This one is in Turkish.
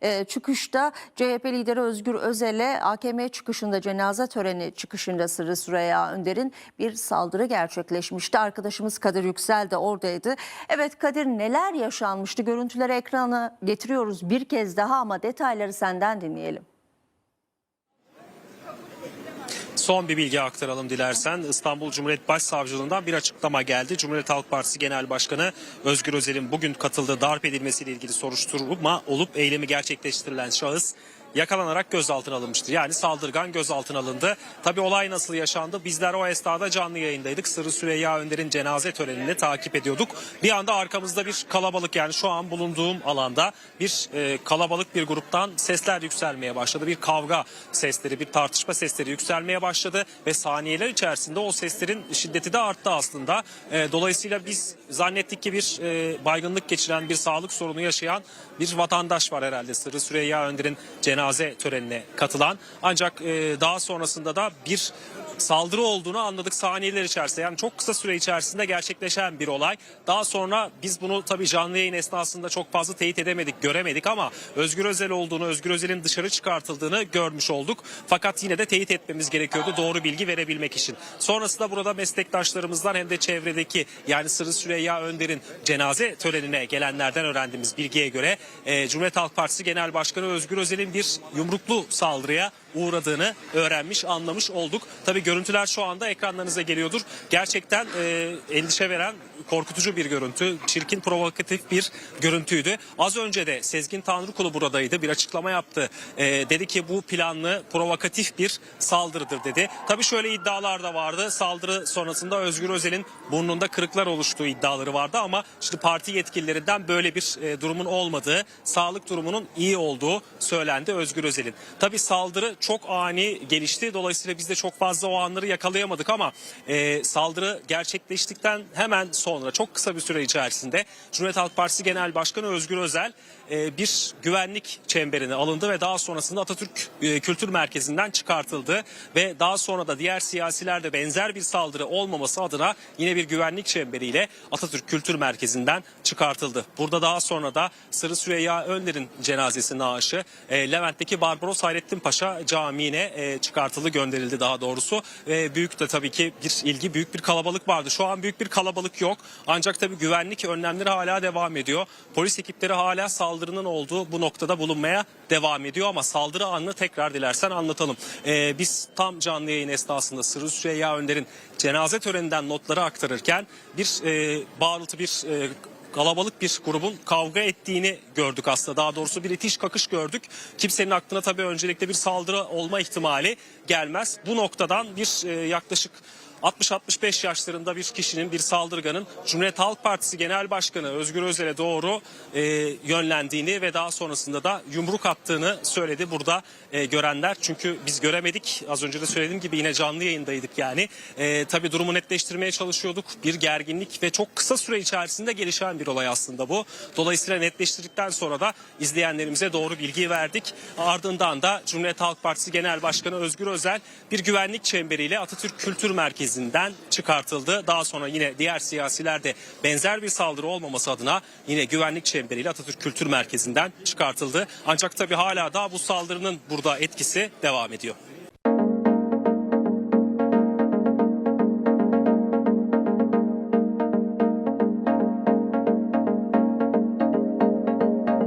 e, çıkışta CHP lideri Özgür Özel'e AKM çıkışında cenaze töreni çıkışında Sırrı Süreyya Önder'in bir saldırı gerçekleşmişti. Arkadaşımız Kadir Yüksel de oradaydı. Evet Kadir neler yaşanmıştı? Görüntüleri ekrana getiriyoruz bir kez daha ama detayları senden dinleyelim. Son bir bilgi aktaralım dilersen. İstanbul Cumhuriyet Başsavcılığından bir açıklama geldi. Cumhuriyet Halk Partisi Genel Başkanı Özgür Özel'in bugün katıldığı darp edilmesiyle ilgili soruşturma olup eylemi gerçekleştirilen şahıs yakalanarak gözaltına alınmıştır. Yani saldırgan gözaltına alındı. Tabi olay nasıl yaşandı? Bizler o esnada canlı yayındaydık. Sırrı Süreyya Önder'in cenaze törenini takip ediyorduk. Bir anda arkamızda bir kalabalık yani şu an bulunduğum alanda bir e, kalabalık bir gruptan sesler yükselmeye başladı. Bir kavga sesleri, bir tartışma sesleri yükselmeye başladı ve saniyeler içerisinde o seslerin şiddeti de arttı aslında. E, dolayısıyla biz zannettik ki bir e, baygınlık geçiren, bir sağlık sorunu yaşayan bir vatandaş var herhalde. Sırrı Süreyya Önder'in cenaze törenine katılan. Ancak e, daha sonrasında da bir saldırı olduğunu anladık saniyeler içerisinde. Yani çok kısa süre içerisinde gerçekleşen bir olay. Daha sonra biz bunu tabii canlı yayın esnasında çok fazla teyit edemedik, göremedik ama Özgür Özel olduğunu, Özgür Özel'in dışarı çıkartıldığını görmüş olduk. Fakat yine de teyit etmemiz gerekiyordu doğru bilgi verebilmek için. Sonrasında burada meslektaşlarımızdan hem de çevredeki yani Sırrı Süreyya Önder'in cenaze törenine gelenlerden öğrendiğimiz bilgiye göre e, Cumhuriyet Halk Partisi Genel Başkanı Özgür Özel'in bir yumruklu saldırıya uğradığını öğrenmiş, anlamış olduk. Tabii görüntüler şu anda ekranlarınıza geliyordur. Gerçekten e, endişe veren, korkutucu bir görüntü, çirkin, provokatif bir görüntüydü. Az önce de Sezgin Tanrıkulu buradaydı, bir açıklama yaptı. E, dedi ki bu planlı, provokatif bir saldırıdır dedi. Tabii şöyle iddialar da vardı. Saldırı sonrasında Özgür Özel'in burnunda kırıklar oluştuğu iddiaları vardı ama şimdi parti yetkililerinden böyle bir e, durumun olmadığı, sağlık durumunun iyi olduğu söylendi Özgür Özel'in. Tabii saldırı çok ani gelişti. Dolayısıyla biz de çok fazla o anları yakalayamadık ama e, saldırı gerçekleştikten hemen sonra çok kısa bir süre içerisinde Cumhuriyet Halk Partisi Genel Başkanı Özgür Özel e, bir güvenlik çemberine alındı ve daha sonrasında Atatürk e, Kültür Merkezi'nden çıkartıldı ve daha sonra da diğer siyasiler de benzer bir saldırı olmaması adına yine bir güvenlik çemberiyle Atatürk Kültür Merkezi'nden çıkartıldı. Burada daha sonra da Sırrı Süreyya Önder'in cenazesi naaşı e, Levent'teki Barbaros Hayrettin Paşa Camii'ne e, çıkartıldı gönderildi daha doğrusu. E, büyük de tabii ki bir ilgi büyük bir kalabalık vardı. Şu an büyük bir kalabalık yok ancak tabii güvenlik önlemleri hala devam ediyor. Polis ekipleri hala saldırının olduğu bu noktada bulunmaya devam ediyor ama saldırı anını tekrar dilersen anlatalım. E, biz tam canlı yayın esnasında Sırrı Süreyya Önder'in cenaze töreninden notları aktarırken bir e, bağırıltı bir e, kalabalık bir grubun kavga ettiğini gördük aslında. Daha doğrusu bir itiş kakış gördük. Kimsenin aklına tabii öncelikle bir saldırı olma ihtimali gelmez. Bu noktadan bir e, yaklaşık 60-65 yaşlarında bir kişinin, bir saldırganın Cumhuriyet Halk Partisi Genel Başkanı Özgür Özel'e doğru e, yönlendiğini ve daha sonrasında da yumruk attığını söyledi burada e, görenler. Çünkü biz göremedik. Az önce de söylediğim gibi yine canlı yayındaydık yani. E, tabii durumu netleştirmeye çalışıyorduk. Bir gerginlik ve çok kısa süre içerisinde gelişen bir olay aslında bu. Dolayısıyla netleştirdikten sonra da izleyenlerimize doğru bilgi verdik. Ardından da Cumhuriyet Halk Partisi Genel Başkanı Özgür Özel bir güvenlik çemberiyle Atatürk Kültür Merkezi'nden çıkartıldı. Daha sonra yine diğer siyasiler de benzer bir saldırı olmaması adına yine güvenlik çemberiyle Atatürk Kültür Merkezi'nden çıkartıldı. Ancak tabii hala da bu saldırının burada etkisi devam ediyor.